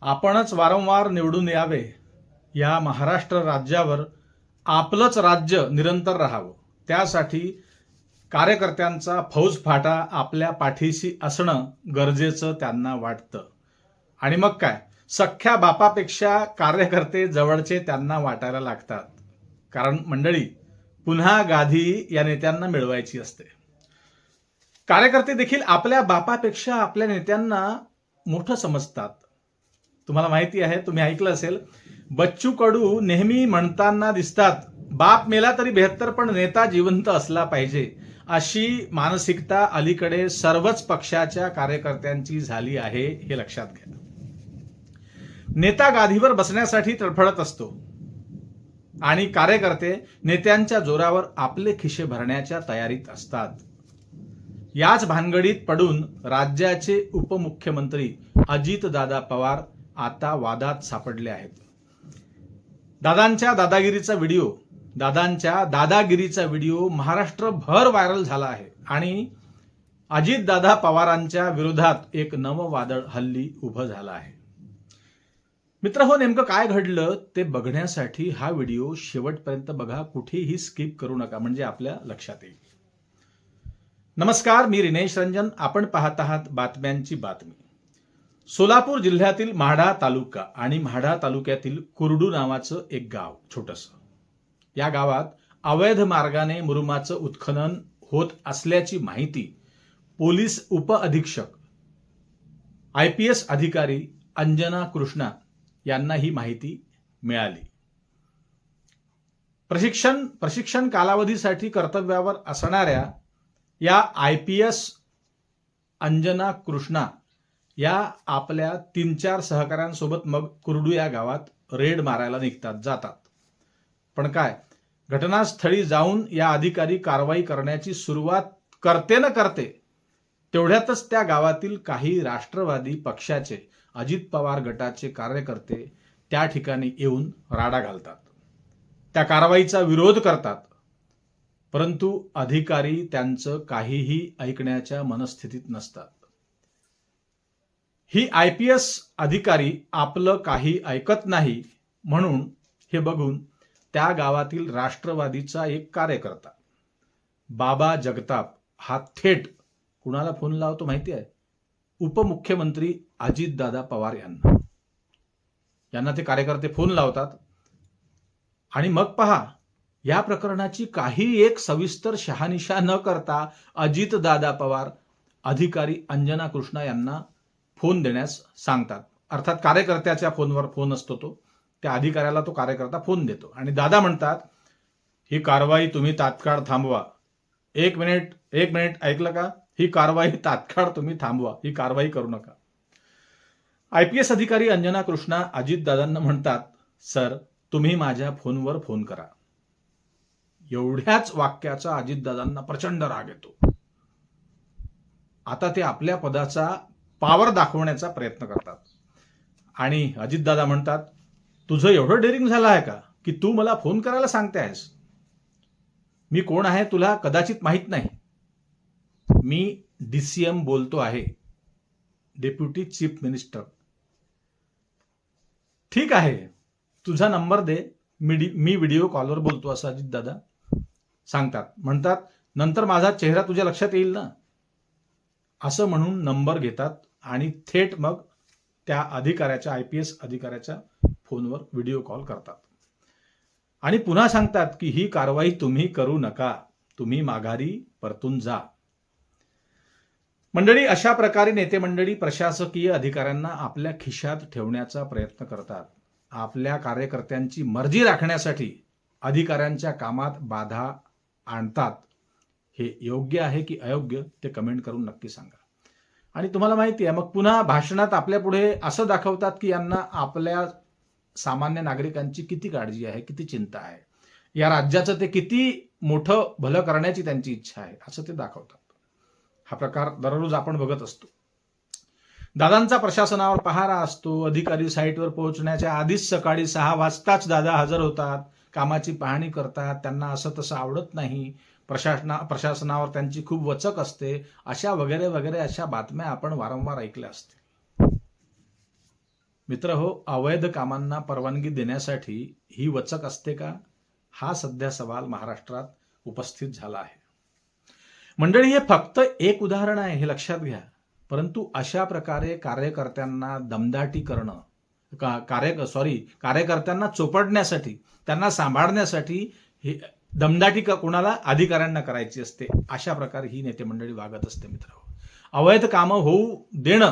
आपणच वारंवार निवडून यावे. या महाराष्ट्र राज्यावर आपलंच राज्य निरंतर राहावं. त्यासाठी कार्यकर्त्यांचा फौजफाटा आपल्या पाठीशी असणं गरजेचं त्यांना वाटतं. आणि मग काय? सख्ख्या बापापेक्षा कार्यकर्ते जवळचे त्यांना वाटायला लागतात. कारण मंडळी पुन्हा गाधी या नेत्यांना मिळवायची असते. कार्यकर्ते देखील आपल्या बापापेक्षा आपल्या नेत्यांना मोठं समजतात. तुम्हाला माहिती आहे तुम्ही ऐकलं असेल. बच्चू कडू नेहमी म्हणताना दिसतात बाप मेला तरी बेहत्तर पण नेता जिवंत असला पाहिजे अशी मानसिकता अलीकडे सर्वच पक्षाच्या कार्यकर्त्यांची झाली आहे हे लक्षात घ्या. नेता गादीवर बसण्यासाठी तडफडत असतो आणि कार्यकर्ते नेत्यांच्या जोरावर आपले खिशे भरण्याच्या तयारीत असतात. याच भानगडीत पडून राज्याचे उपमुख्यमंत्री अजितदादा पवार आता वादात सापडले आहेत. दादांच्या दादागिरीचा व्हिडिओ दादांच्या दादागिरीचा व्हिडिओ महाराष्ट्रभर व्हायरल झाला आहे आणि अजितदादा पवारांच्या विरोधात एक नवं वादळ हल्ली उभं झालं आहे. मित्र हो नेमकं काय घडलं ते बघण्यासाठी हा व्हिडिओ शेवटपर्यंत बघा कुठेही स्किप करू नका म्हणजे आपल्या लक्षात येईल. नमस्कार मी रिनेश रंजन आपण पाहत आहात बातम्यांची बातमी. सोलापूर जिल्ह्यातील म्हाडा तालुका आणि म्हाडा तालुक्यातील कुरडू नावाचं एक गाव छोटस. या गावात अवैध मार्गाने मुरुमाचं उत्खनन होत असल्याची माहिती पोलीस उपअधीक्षक आय पी एस अधिकारी अंजना कृष्णा यांना ही माहिती मिळाली. प्रशिक्षण प्रशिक्षण कालावधीसाठी कर्तव्यावर असणाऱ्या या I P S Anjana Krishna या आपल्या तीन चार सहकाऱ्यांसोबत मग कुरडू या गावात रेड मारायला निघतात जातात. पण काय? घटनास्थळी जाऊन या अधिकारी कारवाई करण्याची सुरुवात करते न करते तेवढ्यातच त्या गावातील काही राष्ट्रवादी पक्षाचे अजित पवार गटाचे कार्यकर्ते त्या ठिकाणी येऊन राडा घालतात. त्या कारवाईचा विरोध करतात. परंतु अधिकारी त्यांचं काहीही ऐकण्याच्या मनस्थितीत नसतात. ही आय पी एस अधिकारी आपलं काही ऐकत नाही म्हणून हे बघून त्या गावातील राष्ट्रवादीचा एक कार्यकर्ता बाबा जगताप हा थेट कुणाला फोन लावतो माहिती आहे? उपमुख्यमंत्री अजितदादा पवार यांना. यांना ते कार्यकर्ते फोन लावतात. आणि मग पहा या प्रकरणाची काही एक सविस्तर शहानिशा न करता अजितदादा पवार अधिकारी अंजना कृष्णा यांना फोन देण्यास सांगतात. अर्थात कार्यकर्त्याच्या फोनवर फोन असतो तो. त्या अधिकाऱ्याला तो कार्यकर्ता फोन देतो. आणि दादा म्हणतात ही कारवाई तुम्ही तात्काळ थांबवा. एक मिनिट एक मिनिट ऐकलं का? ही कारवाई तात्काळ तुम्ही थांबवा. ही कारवाई करू नका. आय पी एस अधिकारी अंजना कृष्णा अजितदादांना म्हणतात सर तुम्ही माझ्या फोनवर फोन करा. एवढ्याच वाक्याचा अजितदादांना प्रचंड राग येतो. आता ते आपल्या पदाचा पावर दाखवण्याचा प्रयत्न करतात. आणि अजितदादा म्हणतात तुझं एवढं डेअरिंग झालं आहे का? की तू मला फोन करायला सांगते आहेस. मी कोण आहे तुला कदाचित माहीत नाही. मी डी सी एम बोलतो आहे डेप्युटी चीफ मिनिस्टर ठीक आहे तुझा नंबर दे. मी डी- मी व्हिडिओ कॉलवर बोलतो असं अजितदादा सांगतात. म्हणतात नंतर माझा चेहरा तुझ्या लक्षात येईल ना? असं म्हणून नंबर घेतात आणि थेट मग त्या अधिकाऱ्याच्या आय पी एस अधिकाऱ्याच्या फोनवर व्हिडिओ कॉल करतात. आणि पुन्हा सांगतात की ही कारवाई तुम्ही करू नका. तुम्ही माघारी परतून जा. मंडळी अशा प्रकारे नेते मंडळी प्रशासकीय अधिकाऱ्यांना आपल्या खिशात ठेवण्याचा प्रयत्न करतात. आपल्या कार्यकर्त्यांची मर्जी राखण्यासाठी अधिकाऱ्यांच्या कामात बाधा आणतात. हे योग्य आहे की अयोग्य ते कमेंट करून नक्की सांगा. आणि तुम्हाला माहिती आहे मग पुन्हा भाषणात आपल्या पुढे असं दाखवतात की यांना आपल्या सामान्य नागरिकांची किती काळजी आहे किती चिंता आहे. या राज्याचं ते किती मोठं भलं करण्याची त्यांची इच्छा आहे असं ते दाखवतात. हा प्रकार दररोज आपण बघत असतो. दादांचा प्रशासनावर पहारा असतो अधिकारी साईटवर पोहोचण्याच्या आधीच सकाळी सहा वाजताच दादा हजर होतात कामाची पाहणी करतात त्यांना असं तसं आवडत नाही. प्रशासना प्रशासनावर त्यांची खूप वचक असते अशा वगैरे वगैरे अशा बातम्या आपण वारंवार ऐकल्या असतील. मित्र हो अवैध कामांना परवानगी देण्यासाठी ही वचक असते का? हा सध्या सवाल महाराष्ट्रात उपस्थित झाला आहे. मंडळी हे फक्त एक उदाहरण आहे हे लक्षात घ्या. परंतु अशा प्रकारे कार्यकर्त्यांना दमदाटी करणं का कार्य सॉरी कार्यकर्त्यांना चोपडण्यासाठी त्यांना सांभाळण्यासाठी हे दमदाटी का कोणाला अधिकाऱ्यांना करायची असते अशा प्रकारे ही नेते मंडळी वागत असते मित्र. अवैध कामं होऊ देणं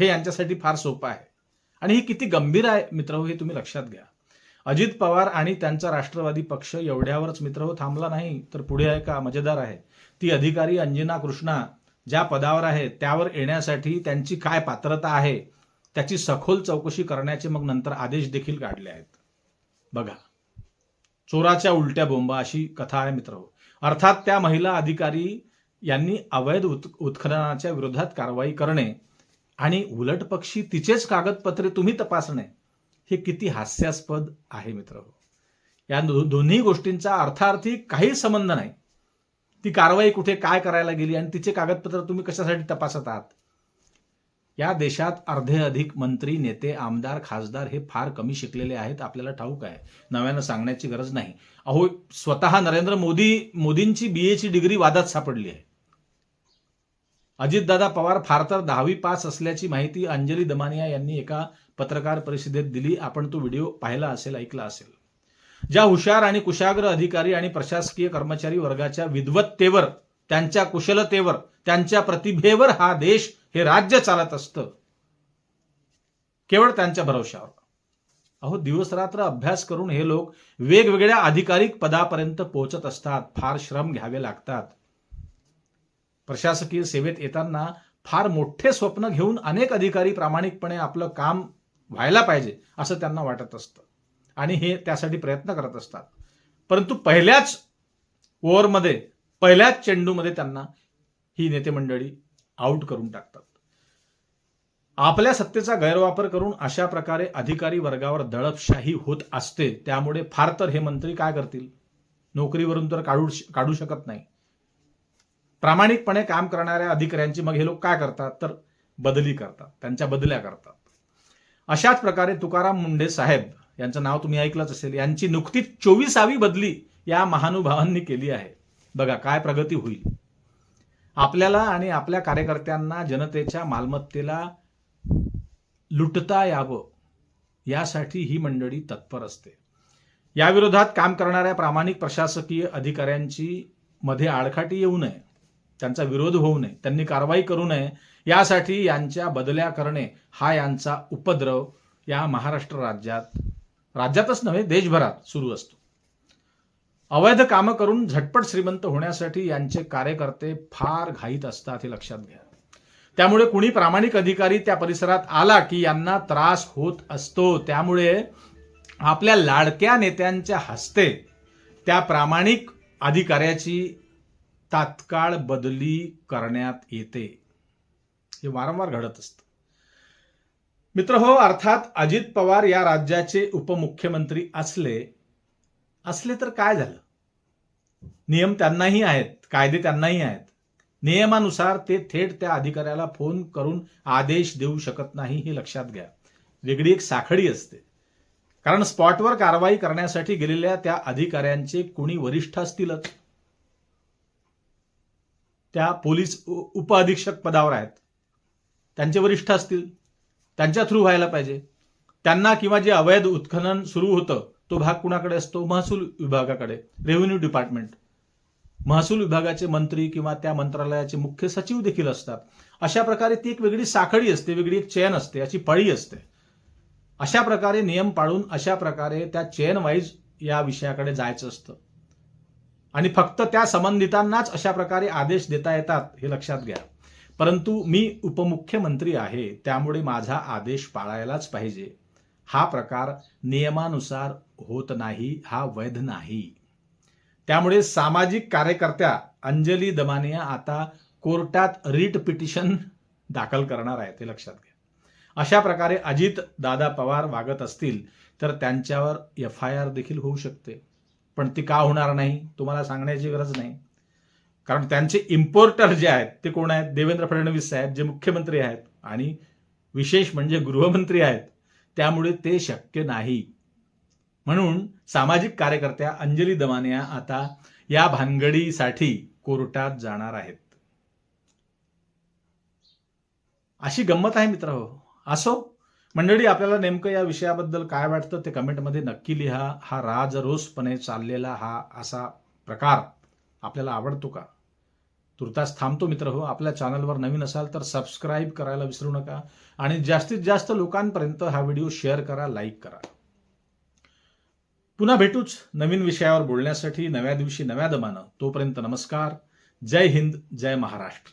हे यांच्यासाठी फार सोपं आहे. आणि ही किती गंभीर आहे मित्र हे तुम्ही लक्षात घ्या. अजित पवार आणि त्यांचा राष्ट्रवादी पक्ष एवढ्यावरच मित्र हो, थांबला नाही तर पुढे आहे का? मजेदार आहे. ती अधिकारी अंजना कृष्णा ज्या पदावर आहे त्यावर येण्यासाठी त्यांची काय पात्रता आहे त्याची सखोल चौकशी करण्याचे मग नंतर आदेश देखील काढले आहेत. बघा. चोराच्या उलट्या बोंबा अशी कथा आहे मित्र. अर्थात त्या महिला अधिकारी यांनी अवैध उत् उत्खननाच्या विरोधात कारवाई करणे आणि उलट पक्षी तिचेच कागदपत्रे तुम्ही तपासणे हे किती हास्यास्पद आहे मित्र. या दो- दोन्ही गोष्टींचा अर्थार्थी काही संबंध नाही. ती कारवाई कुठे काय करायला गेली आणि तिचे कागदपत्र तुम्ही कशासाठी तपासत आहात? या देशात अर्धे अधिक मंत्री नेते आमदार खासदार हे फार कमी शिकलेले आहेत आपल्याला ठाऊक आहे. नव्यानं सांगण्याची गरज नाही. अहो स्वतः नरेंद्र मोदी मोदींची बीएची डिग्री वादात सापडली आहे. अजितदादा पवार फार तर दहावी पास असल्याची माहिती अंजली दमानिया यांनी एका पत्रकार परिषदेत दिली. आपण तो व्हिडिओ पाहिला असेल ऐकला असेल. ज्या हुशार आणि कुशाग्र अधिकारी आणि प्रशासकीय कर्मचारी वर्गाच्या विद्वत्तेवर त्यांच्या कुशलतेवर त्यांच्या प्रतिभेवर हा देश हे राज्य चालत असतं. केवळ त्यांच्या भरवशावर. अहो दिवसरात्र अभ्यास करून हे लोक वेगवेगळ्या अधिकारिक पदापर्यंत पोहोचत असतात. फार श्रम घ्यावे लागतात. प्रशासकीय सेवेत येताना फार मोठे स्वप्न घेऊन अनेक अधिकारी प्रामाणिकपणे आपलं काम व्हायला पाहिजे असं त्यांना वाटत असतं. आणि हे त्यासाठी प्रयत्न करत असतात. परंतु पहिल्याच ओव्हरमध्ये पहिल्याच चेंडूमध्ये त्यांना ही नेते मंडळी आउट करून टाकतात. आपल्या सत्तेचा गैरवापर करून अशा प्रकारे अधिकारी वर्गावर दडपशाही होत असते त्यामुळे फार तर हे मंत्री काय करतील? नोकरीवरून तर काढू काढू शकत नाही. प्रामाणिकपणे काम करणाऱ्या अधिकाऱ्यांची मग हे लोक काय करतात? तर बदली करतात त्यांच्या बदल्या करतात. अशाच प्रकारे तुकाराम मुंडे साहेब यांचं नाव तुम्ही ऐकलंच असेल यांची नुकतीच चोवीसावी बदली या महानुभावांनी केली आहे. बघा काय प्रगती होईल. आपल्याला आणि आपल्या कार्यकर्त्यांना जनतेच्या मालमत्तेला लुटता यावं यासाठी ही मंडळी तत्पर असते. याविरोधात काम करणाऱ्या प्रामाणिक प्रशासकीय अधिकाऱ्यांची मध्ये आडखाटी येऊ नये त्यांचा विरोध होऊ नये त्यांनी कारवाई करू नये यासाठी यांच्या बदल्या करणे हा यांचा उपद्रव या महाराष्ट्र राज्यात राज्यातच नव्हे देशभरात सुरू असतो. अवैध कामं करून झटपट श्रीमंत होण्यासाठी यांचे कार्यकर्ते फार घाईत असतात हे लक्षात घ्या. त्यामुळे कुणी प्रामाणिक अधिकारी त्या परिसरात आला की यांना त्रास होत असतो. त्यामुळे आपल्या लाडक्या नेत्यांच्या हस्ते त्या प्रामाणिक अधिकाऱ्याची तात्काळ बदली करण्यात येते. हे वारंवार घडत असतं. मित्र हो अर्थात अजित पवार या राज्याचे उपमुख्यमंत्री असले असले तर काय झालं? नियम त्यांनाही आहेत कायदे त्यांनाही आहेत. नियमानुसार ते थेट त्या अधिकाऱ्याला फोन करून आदेश देऊ शकत नाही हे लक्षात घ्या. वेगळी एक साखळी असते. कारण स्पॉटवर कारवाई करण्यासाठी गेलेल्या त्या अधिकाऱ्यांचे कुणी वरिष्ठ असतीलच. त्या पोलीस उप उपअधीक्षक पदावर आहेत. त्यांचे वरिष्ठ असतील. त्यांच्या थ्रू व्हायला पाहिजे. त्यांना किंवा जे अवैध उत्खनन सुरू होतं तो भाग कुणाकडे असतो? महसूल विभागाकडे. रेव्हेन्यू डिपार्टमेंट महसूल विभागाचे मंत्री किंवा त्या मंत्रालयाचे मुख्य सचिव देखील असतात. अशा प्रकारे ती एक वेगळी साखळी असते वेगळी एक चेन असते याची पळी असते. अशा प्रकारे नियम पाळून अशा प्रकारे त्या चेन वाईज या विषयाकडे जायचं असतं. आणि फक्त त्या संबंधितांनाच अशा प्रकारे आदेश देता येतात हे लक्षात घ्या. परंतु मी उपमुख्यमंत्री आहे त्यामुळे माझा आदेश पाळायलाच पाहिजे. हा प्रकार नियमानुसार होत नाही हा वैध नाही. त्यामुळे सामाजिक कार्यकर्त्या अंजली दमानिया आता कोर्टात रिट पिटिशन दाखल करणार आहे ते लक्षात घ्या. अशा प्रकारे अजित दादा पवार वागत असतील तर त्यांच्यावर एफ आय आर देखील होऊ शकते. पण ती का होणार नाही तुम्हाला सांगण्याची गरज नाही. कारण त्यांचे इम्पोर्टर जे आहेत ते कोण आहेत? देवेंद्र फडणवीस साहेब जे मुख्यमंत्री आहेत आणि विशेष म्हणजे गृहमंत्री आहेत. त्यामुळे ते शक्य नाही. म्हणून सामाजिक कार्यकर्त्या अंजली दमानिया आता या भानगडीसाठी कोर्टात जाणार आहेत. अशी गंमत आहे मित्र हो. असो मंडळी आपल्याला नेमकं या विषयाबद्दल काय वाटतं ते कमेंटमध्ये नक्की लिहा. हा राजरोसपणे चाललेला हा असा प्रकार आपल्याला आवडतो का? तुर्तास थांबतो मित्र हो. आपल्या चॅनलवर नवीन असाल तर सबस्क्राईब करायला विसरू नका. आणि जास्तीत जास्त लोकांपर्यंत हा व्हिडिओ शेअर करा लाईक करा. पुन्हा भेटूच नवीन विषयावर बोलण्यासाठी नव्या दिवशी नव्या दमानं. तोपर्यंत नमस्कार. जय हिंद जय महाराष्ट्र.